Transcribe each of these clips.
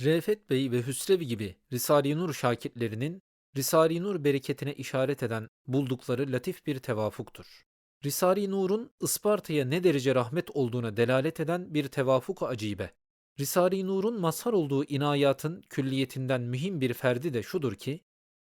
Refet Bey ve Hüsrev gibi Risale-i Nur şakirtlerinin Risale-i Nur bereketine işaret eden buldukları latif bir tevafuktur. Risale-i Nur'un Isparta'ya ne derece rahmet olduğuna delalet eden bir tevafuk acibe. Risale-i Nur'un mazhar olduğu inayatın külliyetinden mühim bir ferdi de şudur ki,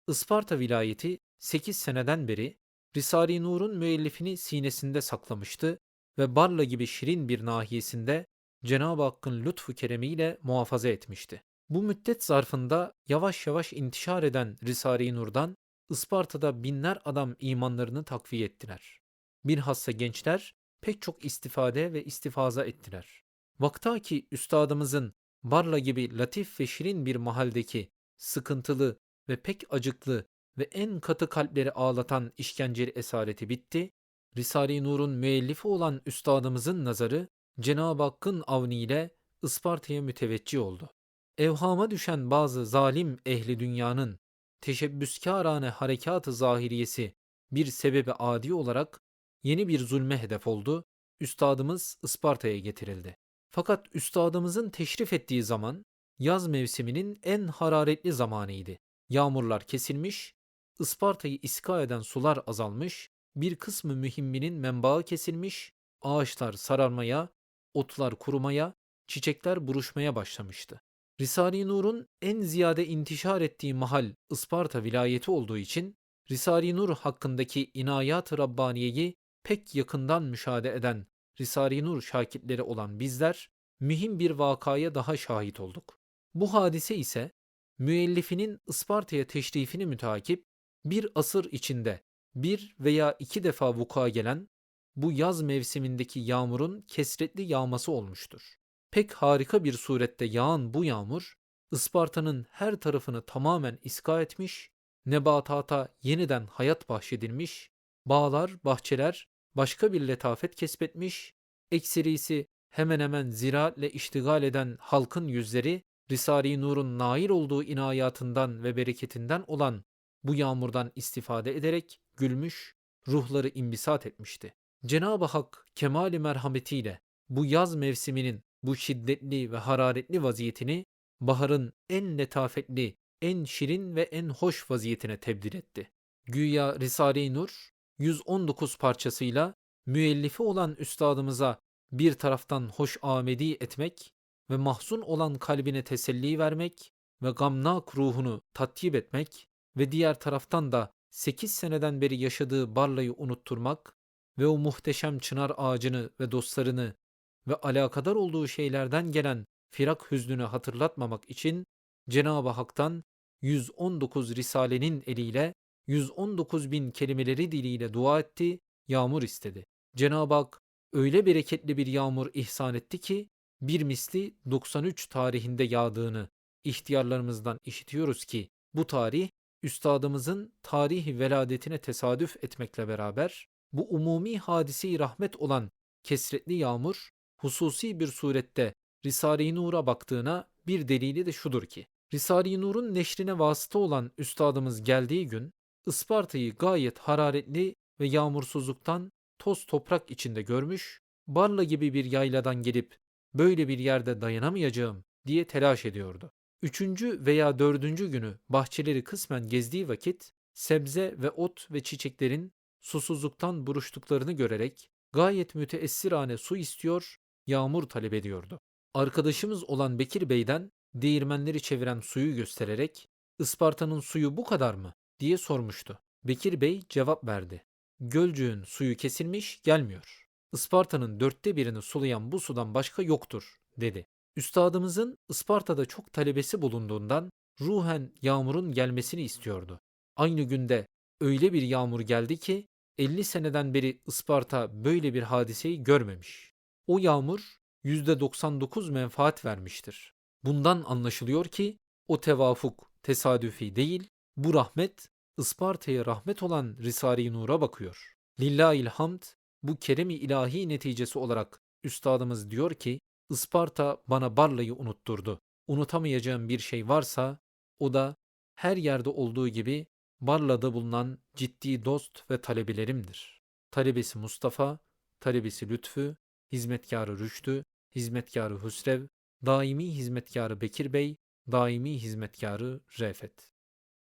Isparta vilayeti 8 seneden beri Risale-i Nur'un müellifini sinesinde saklamıştı ve Barla gibi şirin bir nahiyesinde Cenab-ı Hakk'ın lütfu keremiyle muhafaza etmişti. Bu müddet zarfında yavaş yavaş intişar eden Risale-i Nur'dan Isparta'da binler adam imanlarını takviye ettiler. Bilhassa gençler pek çok istifade ve istifaza ettiler. Vakta ki üstadımızın Barla gibi latif ve şirin bir mahaldeki sıkıntılı ve pek acıklı ve en katı kalpleri ağlatan işkenceli esareti bitti, Risale-i Nur'un müellifi olan üstadımızın nazarı Cenab-ı Hakk'ın avniyle Isparta'ya müteveccih oldu. Evhama düşen bazı zalim ehli dünyanın teşebbüskârane harekat-ı zahiriyesi bir sebebi adi olarak yeni bir zulme hedef oldu. Üstadımız Isparta'ya getirildi. Fakat üstadımızın teşrif ettiği zaman yaz mevsiminin en hararetli zamanıydı. Yağmurlar kesilmiş, Isparta'yı iska eden sular azalmış, bir kısmı mühimminin menbaı kesilmiş, ağaçlar sararmaya, otlar kurumaya, çiçekler buruşmaya başlamıştı. Risale-i Nur'un en ziyade intişar ettiği mahal Isparta vilayeti olduğu için Risale-i Nur hakkındaki inayat-ı Rabbaniye'yi pek yakından müşahede eden Risale-i Nur şakitleri olan bizler mühim bir vakaya daha şahit olduk. Bu hadise ise müellifinin Isparta'ya teşrifini mütakip bir asır içinde bir veya iki defa vuku'a gelen bu yaz mevsimindeki yağmurun kesretli yağması olmuştur. Pek harika bir surette yağan bu yağmur, Isparta'nın her tarafını tamamen iska etmiş, nebatata yeniden hayat bahşedilmiş, bağlar, bahçeler başka bir letafet kesbetmiş, ekserisi hemen hemen ziraatle iştigal eden halkın yüzleri, Risale-i Nur'un nail olduğu inayatından ve bereketinden olan bu yağmurdan istifade ederek gülmüş, ruhları imbisat etmişti. Cenab-ı Hak kemali merhametiyle bu yaz mevsiminin bu şiddetli ve hararetli vaziyetini baharın en letafetli, en şirin ve en hoş vaziyetine tebdil etti. Güya Risale-i Nur 119 parçasıyla müellifi olan üstadımıza bir taraftan hoş amedi etmek ve mahzun olan kalbine teselli vermek ve gamnak ruhunu tatyip etmek ve diğer taraftan da 8 seneden beri yaşadığı Barla'yı unutturmak ve o muhteşem çınar ağacını ve dostlarını ve alakadar olduğu şeylerden gelen firak hüznünü hatırlatmamak için Cenab-ı Hak'tan 119 Risale'nin eliyle 119 bin kelimeleri diliyle dua etti, yağmur istedi. Cenab-ı Hak öyle bereketli bir yağmur ihsan etti ki bir misli 93 tarihinde yağdığını ihtiyarlarımızdan işitiyoruz ki bu tarih üstadımızın tarihi veladetine tesadüf etmekle beraber bu umumi hadisi rahmet olan kesretli yağmur hususi bir surette Risale-i Nur'a baktığına bir delili de şudur ki Risale-i Nur'un neşrine vasıta olan üstadımız geldiği gün Isparta'yı gayet hararetli ve yağmursuzluktan toz toprak içinde görmüş, Barla gibi bir yayladan gelip böyle bir yerde dayanamayacağım diye telaş ediyordu. Üçüncü veya dördüncü günü bahçeleri kısmen gezdiği vakit sebze ve ot ve çiçeklerin susuzluktan buruştuklarını görerek gayet müteessirane su istiyor, yağmur talep ediyordu. Arkadaşımız olan Bekir Bey'den değirmenleri çeviren suyu göstererek Isparta'nın suyu bu kadar mı diye sormuştu. Bekir Bey cevap verdi. Gölcüğün suyu kesilmiş gelmiyor. Isparta'nın dörtte birini sulayan bu sudan başka yoktur dedi. Üstadımızın Isparta'da çok talebesi bulunduğundan ruhen yağmurun gelmesini istiyordu. Aynı günde öyle bir yağmur geldi ki 50 seneden beri Isparta böyle bir hadiseyi görmemiş. O yağmur %99 menfaat vermiştir. Bundan anlaşılıyor ki o tevafuk tesadüfi değil, bu rahmet Isparta'ya rahmet olan Risale-i Nur'a bakıyor. Lillahil hamd bu keremi ilahi neticesi olarak üstadımız diyor ki Isparta bana Barla'yı unutturdu. Unutamayacağım bir şey varsa o da her yerde olduğu gibi Barla'da bulunan ciddi dost ve talebelerimdir. Talebesi Mustafa, talebesi Lütfü, hizmetkarı Rüştü, hizmetkarı Hüsrev, daimi hizmetkarı Bekir Bey, daimi hizmetkarı Refet.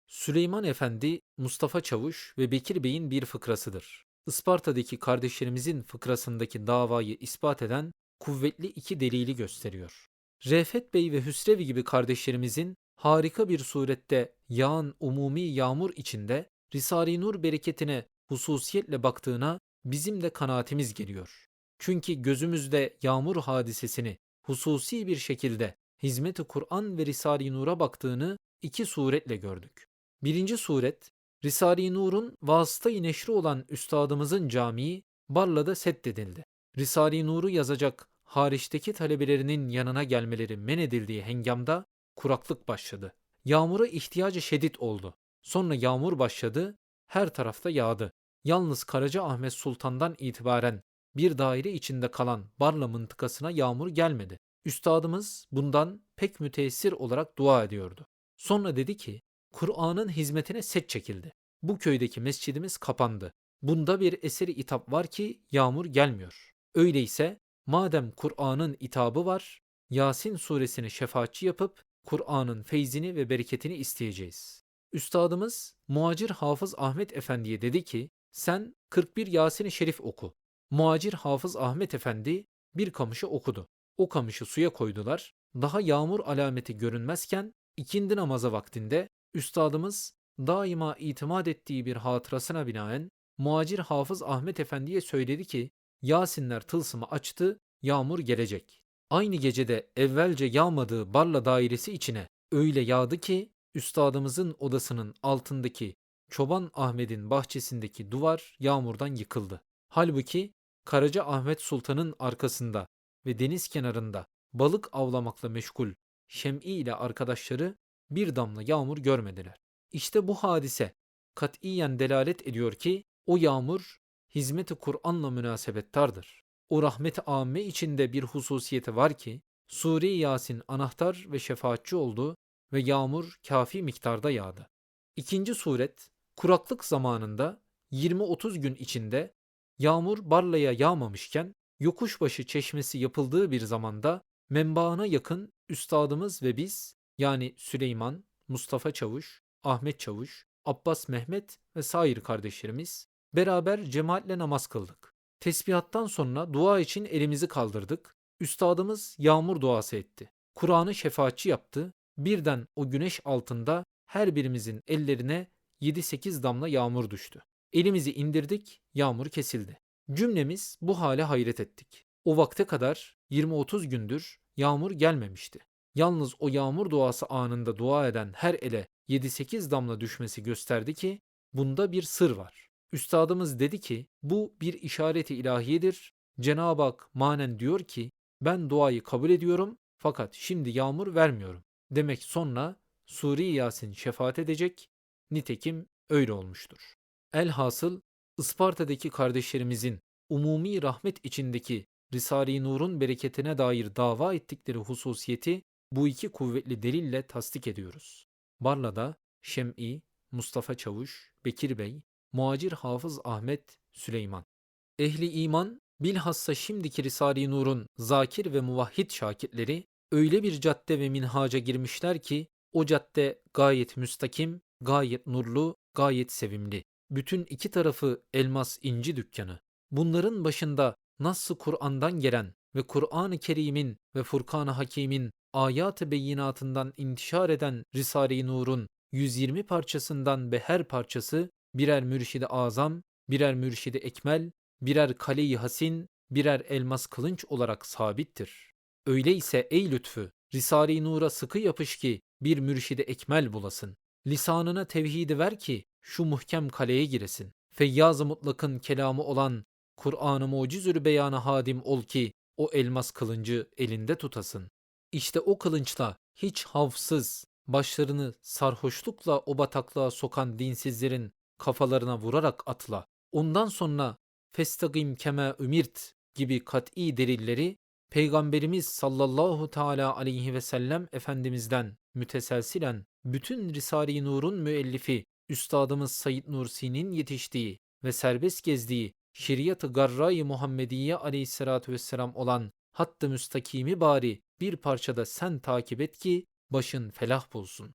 Süleyman Efendi, Mustafa Çavuş ve Bekir Bey'in bir fıkrasıdır. Isparta'daki kardeşlerimizin fıkrasındaki davayı ispat eden kuvvetli iki delili gösteriyor. Refet Bey ve Hüsrevi gibi kardeşlerimizin harika bir surette yağan umumi yağmur içinde Risale-i Nur bereketine hususiyetle baktığına bizim de kanaatimiz geliyor. Çünkü gözümüzde yağmur hadisesini hususi bir şekilde hizmet-i Kur'an ve Risale-i Nur'a baktığını iki suretle gördük. Birinci suret, Risale-i Nur'un vasıta-i neşri olan üstadımızın camii Barla'da seddedildi. Risale-i Nur'u yazacak hariçteki talebelerinin yanına gelmeleri men edildiği hengamda kuraklık başladı. Yağmura ihtiyacı şiddet oldu. Sonra yağmur başladı, her tarafta yağdı. Yalnız Karaca Ahmet Sultan'dan itibaren bir daire içinde kalan Barla mıntıkasına yağmur gelmedi. Üstadımız bundan pek müteessir olarak dua ediyordu. Sonra dedi ki, Kur'an'ın hizmetine set çekildi. Bu köydeki mescidimiz kapandı. Bunda bir eseri itap var ki yağmur gelmiyor. Öyleyse madem Kur'an'ın itabı var, Yasin suresini şefaatçi yapıp Kur'an'ın feyzini ve bereketini isteyeceğiz. Üstadımız Muacir Hafız Ahmet Efendi'ye dedi ki, sen 41 Yasin-i Şerif oku. Muacir Hafız Ahmet Efendi bir kamışı okudu. O kamışı suya koydular. Daha yağmur alameti görünmezken ikindi namaza vaktinde üstadımız daima itimat ettiği bir hatırasına binaen Muacir Hafız Ahmet Efendi'ye söyledi ki Yasinler tılsımı açtı, yağmur gelecek. Aynı gecede evvelce yağmadığı Barla dairesi içine öyle yağdı ki üstadımızın odasının altındaki Çoban Ahmet'in bahçesindeki duvar yağmurdan yıkıldı. Halbuki Karaca Ahmet Sultan'ın arkasında ve deniz kenarında balık avlamakla meşgul Şem'i ile arkadaşları bir damla yağmur görmediler. İşte bu hadise katiyen delalet ediyor ki o yağmur hizmeti Kur'an'la münasebettardır. O rahmet-i amme içinde bir hususiyeti var ki Sure-i Yasin anahtar ve şefaatçi oldu ve yağmur kafi miktarda yağdı. İkinci suret kuraklık zamanında 20-30 gün içinde yağmur Barla'ya yağmamışken yokuşbaşı çeşmesi yapıldığı bir zamanda menbaına yakın üstadımız ve biz yani Süleyman, Mustafa Çavuş, Ahmet Çavuş, Abbas Mehmet ve sair kardeşlerimiz beraber cemaatle namaz kıldık. Tesbihattan sonra dua için elimizi kaldırdık. Üstadımız yağmur duası etti. Kur'an'ı şefaatçi yaptı. Birden o güneş altında her birimizin ellerine 7-8 damla yağmur düştü. Elimizi indirdik, yağmur kesildi. Cümlemiz bu hale hayret ettik. O vakte kadar 20-30 gündür yağmur gelmemişti. Yalnız o yağmur duası anında dua eden her ele 7-8 damla düşmesi gösterdi ki bunda bir sır var. Üstadımız dedi ki bu bir işareti ilahiyedir. Cenab-ı Hak manen diyor ki ben duayı kabul ediyorum fakat şimdi yağmur vermiyorum. Demek sonra Suri Yasin şefaat edecek. Nitekim öyle olmuştur. Elhasıl Isparta'daki kardeşlerimizin umumi rahmet içindeki Risale-i Nur'un bereketine dair dava ettikleri hususiyeti bu iki kuvvetli delille tasdik ediyoruz. Barla'da Şem'i, Mustafa Çavuş, Bekir Bey, Muacir Hafız Ahmet, Süleyman. Ehli iman bilhassa şimdiki Risale-i Nur'un zakir ve muvahhid şakirtleri öyle bir cadde ve minhaca girmişler ki o cadde gayet müstakim, gayet nurlu, gayet sevimli. Bütün iki tarafı elmas inci dükkanı. Bunların başında Nass-ı Kur'an'dan gelen ve Kur'an-ı Kerim'in ve Furkan-ı Hakim'in ayat-ı beyinatından intişar eden Risale-i Nur'un 120 parçasından be her parçası birer mürşidi azam, birer mürşidi ekmel, birer kale-i hasin, birer elmas kılınç olarak sabittir. Öyleyse ey lütfü, Risale-i Nur'a sıkı yapış ki bir mürşidi ekmel bulasın. Lisanına tevhidi ver ki şu muhkem kaleye giresin. Feyyaz-ı mutlakın kelamı olan Kur'an-ı mucizül beyana hadim ol ki o elmas kılıncı elinde tutasın. İşte o kılınçla hiç havsız, başlarını sarhoşlukla o bataklığa sokan dinsizlerin kafalarına vurarak atla. Ondan sonra festagim keme ümirt gibi kat'i delilleri Peygamberimiz sallallahu teala aleyhi ve sellem Efendimiz'den müteselsilen bütün Risale-i Nur'un müellifi Üstadımız Said Nursi'nin yetiştiği ve serbest gezdiği şeriat-ı garra-i Muhammediye aleyhissalatü vesselam olan hattı müstakimi bari bir parçada sen takip et ki başın felah bulsun.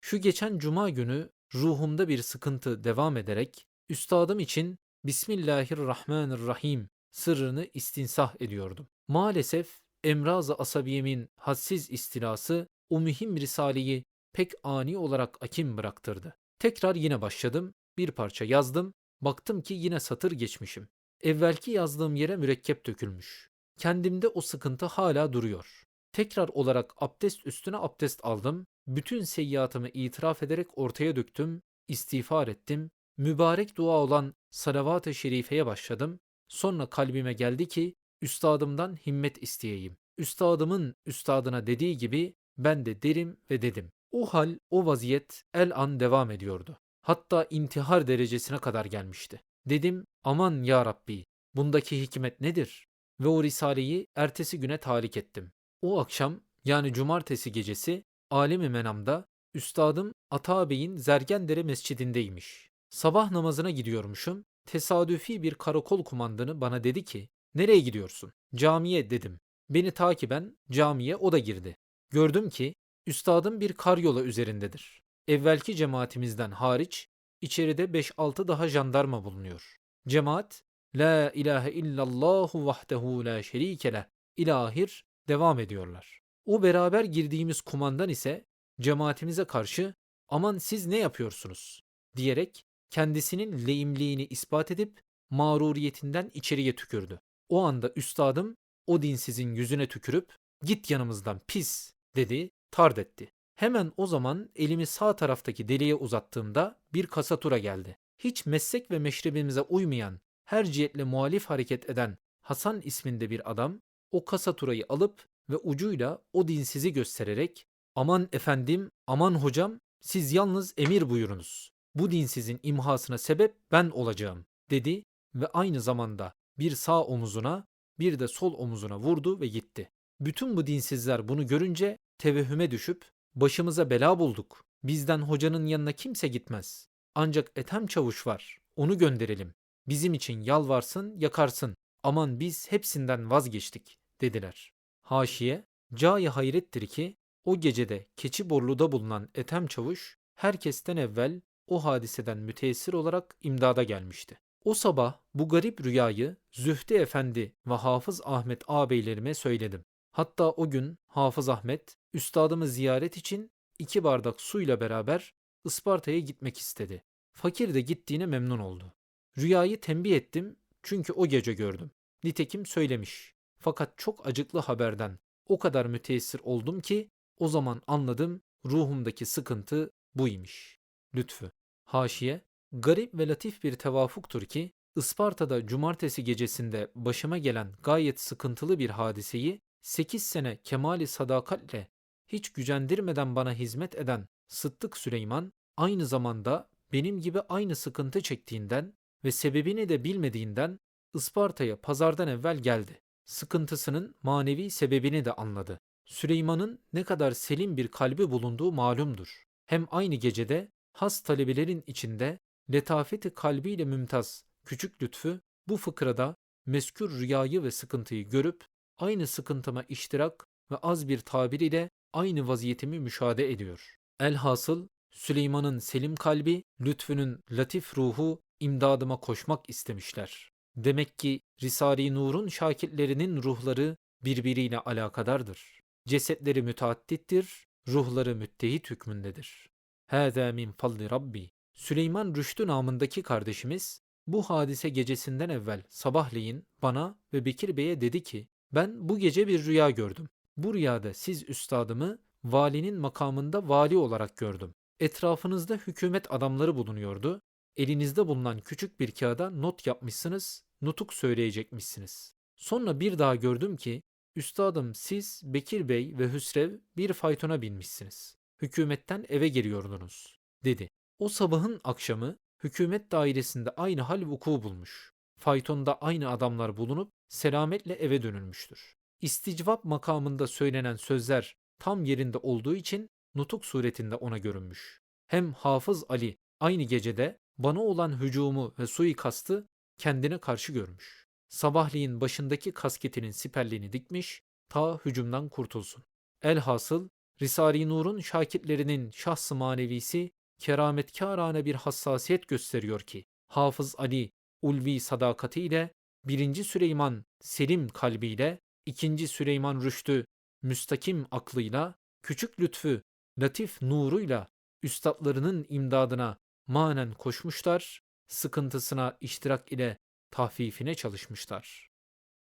Şu geçen cuma günü ruhumda bir sıkıntı devam ederek üstadım için Bismillahirrahmanirrahim sırrını istinsah ediyordum. Maalesef emraz-ı asabiyemin hadsiz istilası o mühim risaleyi pek ani olarak akim bıraktırdı. Tekrar yine başladım, bir parça yazdım, baktım ki yine satır geçmişim. Evvelki yazdığım yere mürekkep dökülmüş. Kendimde o sıkıntı hala duruyor. Tekrar olarak abdest üstüne abdest aldım, bütün seyyiatımı itiraf ederek ortaya döktüm, istiğfar ettim, mübarek dua olan salavat-ı şerifeye başladım. Sonra kalbime geldi ki üstadımdan himmet isteyeyim. Üstadımın üstadına dediği gibi ben de derim ve dedim. O hal, o vaziyet el an devam ediyordu. Hatta intihar derecesine kadar gelmişti. Dedim aman ya Rabbi bundaki hikmet nedir? Ve o risaleyi ertesi güne talik ettim. O akşam yani cumartesi gecesi alemi menamda üstadım Ata Bey'in Zergendere mescidindeymiş. Sabah namazına gidiyormuşum. Tesadüfi bir karakol kumandanı bana dedi ki nereye gidiyorsun? Camiye dedim. Beni takiben camiye o da girdi. Gördüm ki üstadım bir karyola üzerindedir. Evvelki cemaatimizden hariç içeride 5-6 daha jandarma bulunuyor. Cemaat La ilahe illallahu vahdehu la şerike leh ilahir devam ediyorlar. O beraber girdiğimiz kumandan ise cemaatimize karşı aman siz ne yapıyorsunuz diyerek kendisinin lehimliğini ispat edip mağruriyetinden içeriye tükürdü. O anda üstadım o dinsizin yüzüne tükürüp git yanımızdan pis dedi tard etti. Hemen o zaman elimi sağ taraftaki deliğe uzattığımda bir kasatura geldi. Hiç meslek ve meşrebimize uymayan, her cihetle muhalif hareket eden Hasan isminde bir adam o kasaturayı alıp ve ucuyla o dinsizi göstererek aman efendim, aman hocam siz yalnız emir buyurunuz. Bu dinsizin imhasına sebep ben olacağım dedi ve aynı zamanda bir sağ omuzuna bir de sol omuzuna vurdu ve gitti. Bütün bu dinsizler bunu görünce tevehhüme düşüp başımıza bela bulduk. Bizden hocanın yanına kimse gitmez. Ancak Ethem Çavuş var. Onu gönderelim. Bizim için yalvarsın, yakarsın. Aman biz hepsinden vazgeçtik dediler. Haşiye, cayi hayrettir ki o gecede Keçiborlu'da bulunan Ethem Çavuş herkesten evvel o hadiseden müteessir olarak imdada gelmişti. O sabah bu garip rüyayı Zühtü Efendi ve Hafız Ahmet ağabeylerime söyledim. Hatta o gün Hafız Ahmet üstadımı ziyaret için iki bardak suyla beraber Isparta'ya gitmek istedi. Fakir de gittiğine memnun oldu. Rüyayı tembih ettim çünkü o gece gördüm. Nitekim söylemiş. Fakat çok acıklı haberden o kadar müteessir oldum ki o zaman anladım ruhumdaki sıkıntı buymuş. Lütfü. Haşiye, garip ve latif bir tevafuktur ki Isparta'da cumartesi gecesinde başıma gelen gayet sıkıntılı bir hadiseyi 8 sene kemali sadakatle hiç gücendirmeden bana hizmet eden Sıddık Süleyman aynı zamanda benim gibi aynı sıkıntı çektiğinden ve sebebini de bilmediğinden Isparta'ya pazardan evvel geldi. Sıkıntısının manevi sebebini de anladı. Süleyman'ın ne kadar selim bir kalbi bulunduğu malumdur. Hem aynı gecede has talebelerin içinde letafeti kalbiyle mümtaz küçük lütfü bu fıkrada meskür rüyayı ve sıkıntıyı görüp aynı sıkıntıma iştirak ve az bir tabir ile aynı vaziyetimi müşahede ediyor. Elhasıl Süleyman'ın selim kalbi, lütfünün latif ruhu imdadıma koşmak istemişler. Demek ki Risale-i Nur'un şakirlerinin ruhları birbiriyle alakadardır. Cesetleri müteaddittir, ruhları müttehit hükmündedir. Hâzâ min fadli Rabbi. Süleyman Rüştü namındaki kardeşimiz bu hadise gecesinden evvel sabahleyin bana ve Bekir Bey'e dedi ki ben bu gece bir rüya gördüm. Bu rüyada siz üstadımı valinin makamında vali olarak gördüm. Etrafınızda hükümet adamları bulunuyordu. Elinizde bulunan küçük bir kağıda not yapmışsınız, nutuk söyleyecekmişsiniz. Sonra bir daha gördüm ki üstadım siz Bekir Bey ve Hüsrev bir faytona binmişsiniz. Hükümetten eve geliyordunuz dedi. O sabahın akşamı hükümet dairesinde aynı hal vuku bulmuş. Faytonda aynı adamlar bulunup selametle eve dönülmüştür. İsticvap makamında söylenen sözler tam yerinde olduğu için nutuk suretinde ona görünmüş. Hem Hafız Ali aynı gecede bana olan hücumu ve suikastı kendine karşı görmüş. Sabahleyin başındaki kasketinin siperliğini dikmiş, ta hücumdan kurtulsun. Elhasıl Risale-i Nur'un şakirtlerinin şahs-ı manevisi kerametkârane bir hassasiyet gösteriyor ki Hafız Ali ulvi sadakatiyle, birinci Süleyman selim kalbiyle, ikinci Süleyman Rüştü müstakim aklıyla, küçük lütfü latif nuruyla üstadlarının imdadına manen koşmuşlar, sıkıntısına iştirak ile tahfifine çalışmışlar.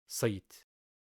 Sayit